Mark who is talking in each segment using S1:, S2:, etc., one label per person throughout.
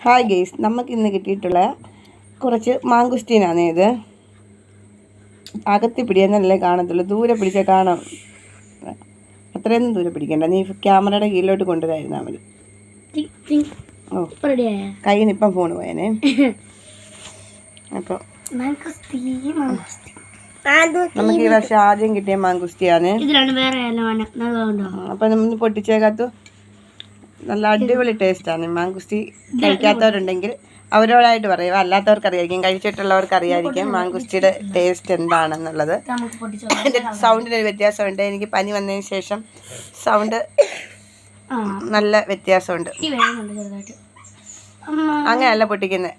S1: Hi guys നമുക്ക് ഇന്ന് കിട്ടിയിട്ടുള്ള കുറച്ച് മാങ്കുസ്റ്റീനാണ് ഇത്. അകത്തി പിടിയെന്നല്ലേ കാണത്തുള്ളൂ ദൂരെ പിടിച്ചാൽ കാണാം. അത്രയൊന്നും ദൂരെ പിടിക്കണ്ട നീ ക്യാമറയുടെ കീഴിലോട്ട് കൊണ്ടുവരായിരുന്നാൽ മതി. ഓ. കയ്യിൽ നിന്ന് ഇപ്പം ഫോൺ പോയനെ. അപ്പോൾ. നമുക്ക് ഈ വർഷം ആദ്യം കിട്ടിയ മാങ്കുസ്റ്റിയാണ് അപ്പം നമ്മൾ പൊട്ടിച്ചേക്കത്തു. നല്ല അടിപൊളി ടേസ്റ്റാണ്. മാങ്കുസ്റ്റി കഴിക്കാത്തവരുണ്ടെങ്കിൽ അവരോടായിട്ട് പറയുക അല്ലാത്തവർക്ക് അറിയായിരിക്കും കഴിച്ചിട്ടുള്ളവർക്ക് അറിയായിരിക്കും മാങ്കുസ്റ്റിയുടെ ടേസ്റ്റ് എന്താണെന്നുള്ളത്.
S2: അതിന്റെ
S1: എന്റെ സൗണ്ടിന് ഒരു വ്യത്യാസമുണ്ട്. എനിക്ക് പനി വന്നതിന് ശേഷം സൗണ്ട് നല്ല വ്യത്യാസമുണ്ട്. അങ്ങനെയല്ല പൊട്ടിക്കുന്നത്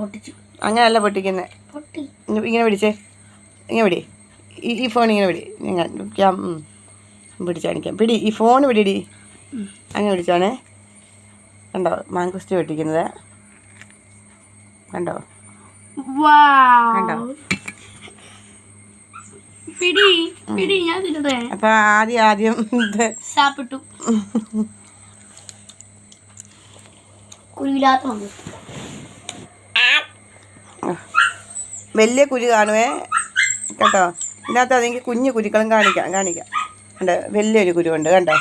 S2: പൊട്ടിച്ചു.
S1: അങ്ങനെയല്ല പൊട്ടിക്കുന്നത്
S2: പൊട്ടി.
S1: ഇങ്ങനെ പിടിച്ചേ. ഇങ്ങനെ പിടി. ഈ ഫോൺ ഇങ്ങനെ പിടി. ഞാൻ. പിടിച്ച് കാണിക്കാം പിടി ഈ ഫോൺ പിടിടി. അങ്ങനെ പിടിച്ചാണേ. കണ്ടോ മാങ്കുസ്റ്റി പൊട്ടിക്കുന്നത് കണ്ടോ? അപ്പം ആദ്യം ആദ്യം
S2: സാപ്പിട്ടു. കുരുവില്ലാത്ത
S1: വലിയ കുരു കാണുവേ. കേട്ടോ? ഇതിനകത്ത് അതെങ്കിൽ കുഞ്ഞു കുരുക്കളും കാണിക്കാം കാണിക്കാം. കണ്ടോ വലിയൊരു കുരുവുണ്ട് കണ്ടോ?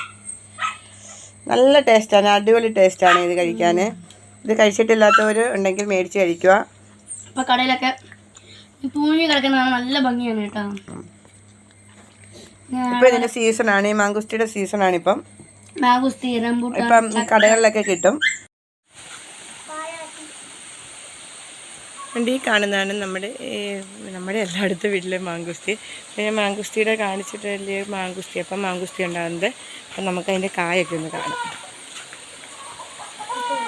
S1: നല്ല ടേസ്റ്റാണ് അടിപൊളി ടേസ്റ്റാണ് ഇത് കഴിക്കാൻ ഇത് കഴിച്ചിട്ടില്ലാത്തവർ ഉണ്ടെങ്കിൽ മേടിച്ച് കഴിക്കുക.
S2: അപ്പോൾ കടയിലൊക്കെ പൂഞ്ഞി കിടക്കുന്നതാണ് നല്ല ഭംഗിയാണ് കേട്ടോ.
S1: ഇപ്പം ഇതിന്റെ സീസണാണ് ഈ മാങ്കുസ്റ്റിയുടെ സീസണാണ് ഇപ്പം
S2: മാങ്കുസ്തി റംബൂട്ടാൻ
S1: ഇപ്പം കടകളിലൊക്കെ കിട്ടും. ഈ കാണുന്നതാണ് നമ്മുടെ നമ്മുടെ എല്ലായിടത്തും വീട്ടിലെ മാങ്കുസ്തി. പിന്നെ മാങ്കുസ്തിയുടെ കാണിച്ചിട്ട് വലിയ മാങ്കുസ്തി അപ്പം മാങ്കുസ്തി ഉണ്ടാകുന്നത്. അപ്പം നമുക്ക് അതിന്റെ കായൊക്കെ ഒന്ന് കാണാം.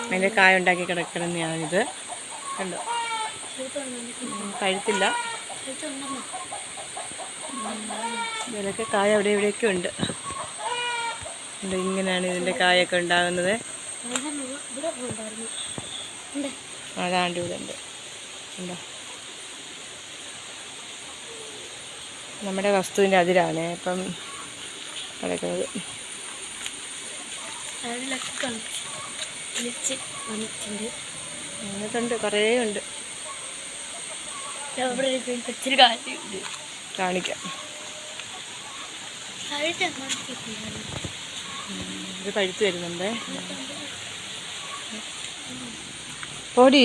S1: അതിന്റെ കായ ഉണ്ടാക്കി കിടക്കണമെന്നാണിത് കണ്ടോ. കഴുത്തില്ല ഇതിലൊക്കെ കായ അവിടെ ഇവിടെയൊക്കെ ഉണ്ട്. ഉണ്ട്, ഇങ്ങനെയാണ് ഇതിന്റെ കായൊക്കെ ഉണ്ടാകുന്നത്. അതാണ്ട് ഇവിടെ ഉണ്ട് ഉണ്ടോ? നമ്മുടെ വസ്തുവിന്റെ അതിരാണ്. ഇപ്പം കിടക്കുന്നത്
S2: വന്നിട്ടുണ്ട്
S1: കുറേ ഉണ്ട്. കാണിക്കാം. ഇത് പഴുത്ത് വരുന്നുണ്ട്. ഓടി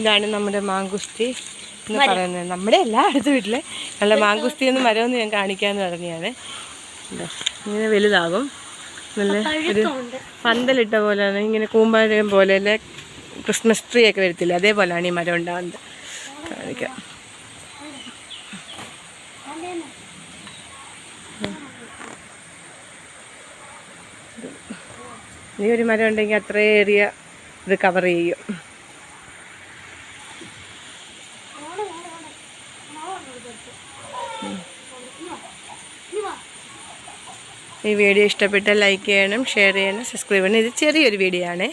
S1: ഇതാണ് നമ്മുടെ മാങ്കുസ്തി എന്ന് പറയുന്നത്. നമ്മുടെ എല്ലാ അടുത്ത വീട്ടിലെ. നല്ല മാങ്കുസ്തി എന്ന് മരമെന്ന് ഞാൻ കാണിക്കാന്ന് പറഞ്ഞാണ് ഇങ്ങനെ വലുതാകും. നല്ല ഒരു പന്തലിട്ട പോലെയാണ്. ഇങ്ങനെ കൂമ്പാരം പോലെ അല്ലെ? ക്രിസ്മസ് ട്രീ ഒക്കെ വരത്തില്ല? അതേപോലെയാണ് ഈ മരം ഉണ്ടാകുന്നത്. കാണിക്കാം. ഈ ഒരു മരം ഉണ്ടെങ്കിൽ ഏറിയ ഇത് കവർ ചെയ്യും. ഈ വീഡിയോ ഇഷ്ടപ്പെട്ടാൽ ലൈക്ക് ചെയ്യണം ഷെയർ ചെയ്യണം സബ്സ്ക്രൈബ് ചെയ്യണം. ഇത് ചെറിയൊരു വീഡിയോ ആണ്.